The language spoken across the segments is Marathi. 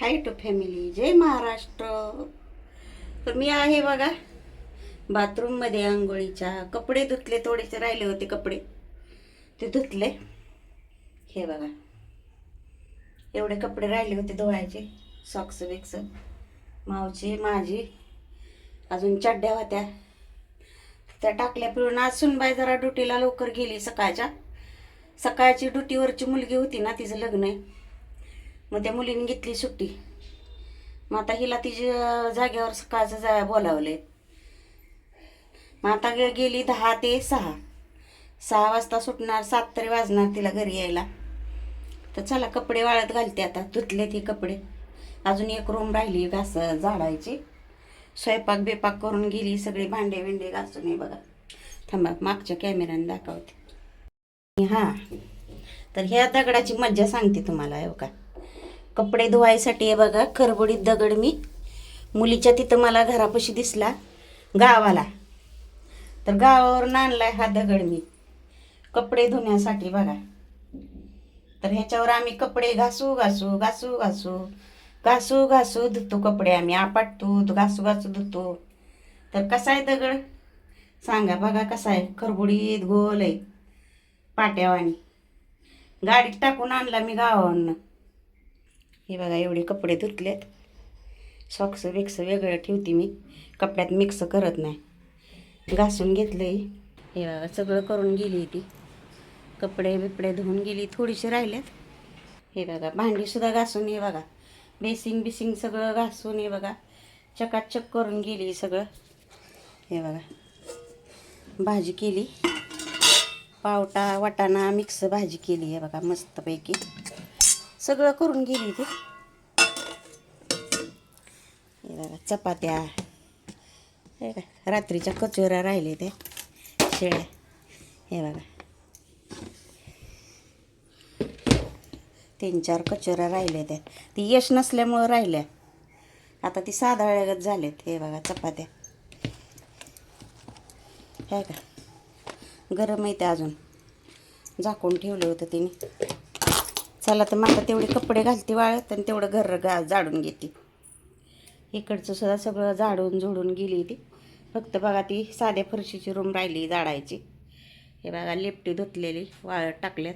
हाय टू फॅमिली जय महाराष्ट्र. तर मी आहे बघा. बाथरूममध्ये आंघोळीच्या कपडे धुतले थोडेसे राहिले होते कपडे. ते धुतले. हे बघा. एवढे कपडे राहिले होते धुवायचे. सॉक्स बिक्स मावची माझी. अजून चड्ड्या होत्या. त्या टाकल्या पिळून. आज सुनबाई जरा ड्युटीला लवकर गेली सकाळच्या. सकाळची ड्युटीवरची मुलगी होती ना तिचं लग्न आहे. मग त्या मुलीने घेतली सुट्टी. मग आता हिला तिच्या जागेवर सकाळचं जा बोलावले. मग आता गेली दहा ते सहा. सहा वाजता सुटणार सात तरी वाजणार तिला घरी यायला. तर चला कपडे वाळत घालते आता धुतले ती कपडे. अजून एक रूम राहिली घास झाडायची. स्वयंपाक बेपाक करून गेली सगळे भांडे विंडे घासून हे बघा. थांबा मागच्या कॅमेऱ्याने दाखवते. हां. तर ह्या दगडाची मज्जा सांगते तुम्हाला हो का? कपडे धुवायसाठी हे बघा खरबडीत दगड मी. मुलीच्या तिथं मला घरापाशी दिसला गावाला. तर गावावरून आणलाय हा दगड मी. कपडे धुण्यासाठी बघा. तर ह्याच्यावर आम्ही कपडे घासू घासू घासू घासू. घासू घासू धुतो कपडे आम्ही. आपटतो घासू घासू धुतो. तर कसा आहे दगड? सांगा बघा कसा आहे. खरबुडीत गोल आहे. पाट्यावानी. गाडीत टाकून आणला मी गावावरनं. हे बघा एवढे कपडे धुतलेत. सॉक्स विक्स वेगळं ठेवते मी. कपड्यात मिक्स करत नाही. घासून घेतलंय. हे बघा सगळं करून गेली ती. कपडे बिपडे धुवून गेली थोडीशी राहिलेत हे बघा भांडीसुद्धा घासून हे बघा. बेसिंग बिसिंग सगळं घासून हे बघा. चकाचक करून गेली सगळं. हे बघा. भाजी केली. पावटा वाटाणा मिक्स भाजी केली आहे बघा मस्तपैकी. सगळं करून गेली ती. हे बघा चपात्या. हे का रात्रीच्या कचोऱ्या राहिले ते. शेळ्या. हे बघा. तीन चार कचोऱ्या राहिल्या त्या ती यश नसल्यामुळं राहिल्या. आता ती साधाळ्यागत झालेत. हे बघा चपात्या. हे का गरम आहे ते अजून. झाकून ठेवलं होतं तिने. चला तर मग आता तेवढे कपडे घालते वाळत आणि तेवढं घर गा जाडून घेते. इकडचं सुद्धा सगळं झाडून झोडून गेली ती. फक्त बघा ती साध्या फरशीची रूम राहिली जाडायची हे बघा लेपटी धुतलेली वाळत टाकल्यात.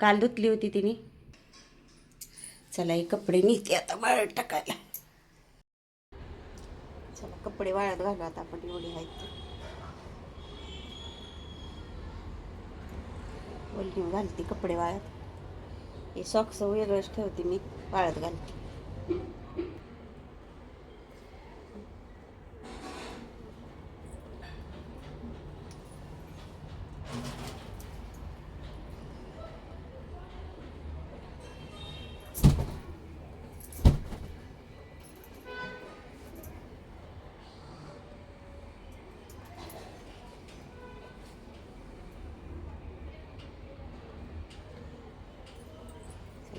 काल धुतली होती तिने. चला हे कपडे नेते आता वाळत टाकायला. चला कपडे वाळत घालू आता आपण एवढे आहेत ते. घालते कपडे वाळत. हे सॉक्स वेगळंच ठेवते मी वाळत घालते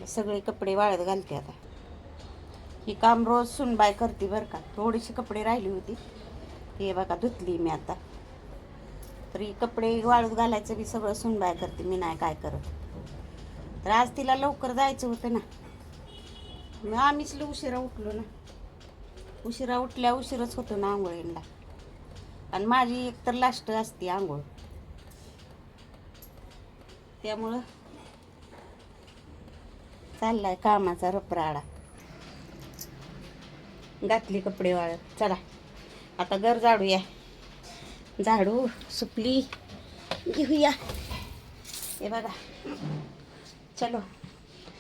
सगळे कपडे वाळत घालते आता. ही काम रोज सुनबाय करते बरं का. थोडीशी कपडे राहिली होती. हे बघा धुतली मी आता. तर ही कपडे वाळत घालायचं मी सगळं सुनबाय करते मी नाही काय करत. तर आज तिला लवकर जायचं होतं ना. मग आम्हीच उशिरा उठलो ना. उशिरा उठल्या उशीरच होतो ना आंघोळीला आणि माझी एक तर लास्ट असते आंघोळ. त्यामुळं चाललाय कामाचा रपराडा. घातली कपडे वाळत. चला आता घर झाडूया. झाडू सुपली घेऊया. हे बघा. चलो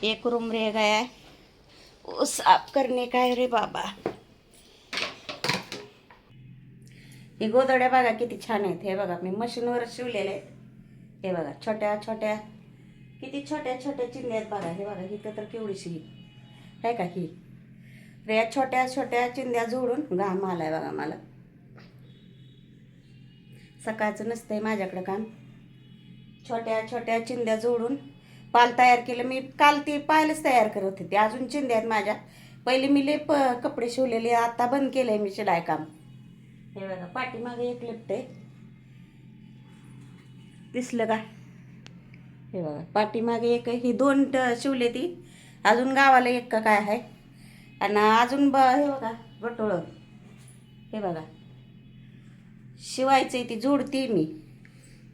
एक रूम रे गया. वो साफ करणे काय रे बाबा? हे गोदड्या बघा किती छान आहेत. हे बघा मी मशीनवरच शिवलेले आहेत. हे बघा छोट्या छोट्या. किती छोट्या छोट्या चिंध्या आहेत बघा. हे बघा इथं तर केवढीशी आहे. का ही? तर या छोट्या छोट्या चिंध्या जोडून घाम आलाय बघा मला. सकाळचं नसतंय माझ्याकडं काम. छोट्या छोट्या चिंध्या जोडून पाल तयार केलं. मी काल ती पालच तयार करत होते. अजून चिंध्या आहेत माझ्या. पहिले मी लेप कपडे शिवलेले आता बंद केलंय मी शिलाई काम. हे बघा पाठीमागे एक लिपते दिसलं का? हे बघा पाठीमागे एक ही दोन ट- शिवले ती. अजून गावाला एक का काय आहे? आणि अजून ब हे बघा गटोळं हे बघा. शिवायचं ती जोडते मी.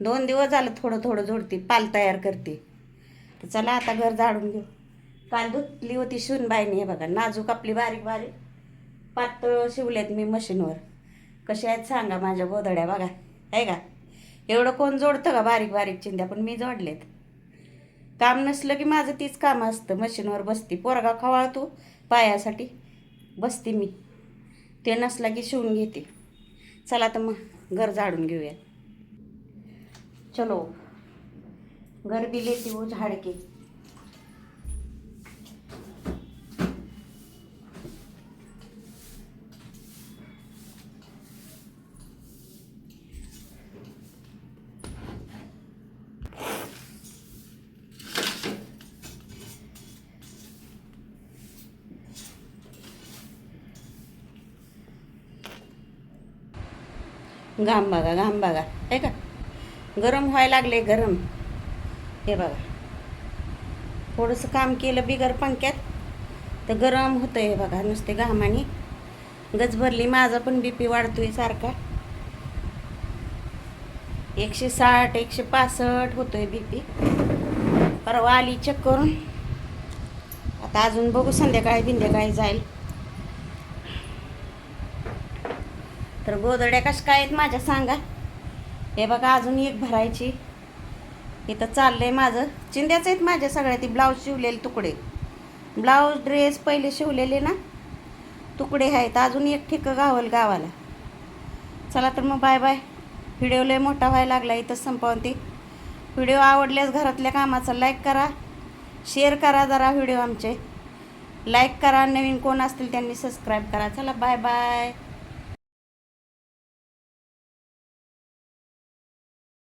दोन दिवस झालं थोडं थोडं जोडते पाल तयार करते. तर चला आता घर झाडून घेऊ. काल धुतली होती शिवणबाईने हे बघा नाजूक आपली बारीक बारीक. पातळ शिवल्यात मी मशीनवर. कशा आहेत सांगा माझ्या गोधड्या बघा. आहे का? एवढं कोण जोडतं का बारीक बारीक चिंध्या? पण मी जोडलेत. काम नसलं की माझं तीच काम असतं. मशीनवर बसते. पोरगा खवाळतो पायासाठी. बसते मी. ते नसला की शिवून घेते. चला तर मग घर झाडून घेऊया. चलो. घर दिले ती हो झाड़ के घाम बघा घाम बघा. आहे का? गरम व्हायला लागले गरम. हे बघा. थोडंसं काम केलं बिगर पंख्यात तर गरम होतं हे बघा नुसते घामाने. गज भरली माझा पण बी पी वाढतोय सारखा. एकशे साठ एकशे पासष्ट होतोय बी पी परवा आली चेक करून आता अजून बघू संध्याकाळी बिंध्याकाळी जाईल. तर गोदड्या कशा काय आहेत माझ्या सांगा. हे बघा अजून एक भरायची. इथं चाललं आहे माझं. चिंध्याच आहेत माझ्या सगळ्या ती ब्लाऊज शिवलेले तुकडे. ब्लाऊज ड्रेस पहिले शिवलेले ना? तुकडे आहेत. अजून एक ठिकं गावल गावाला. चला तर मग बाय बाय व्हिडिओ लय मोठा व्हायला लागला इथं संपवते. व्हिडिओ आवडल्यास घरातल्या कामाचा लाईक करा. शेअर करा जरा व्हिडिओ आमचे. लाईक करा. नवीन कोण असतील त्यांनी सबस्क्राईब करा. चला बाय बाय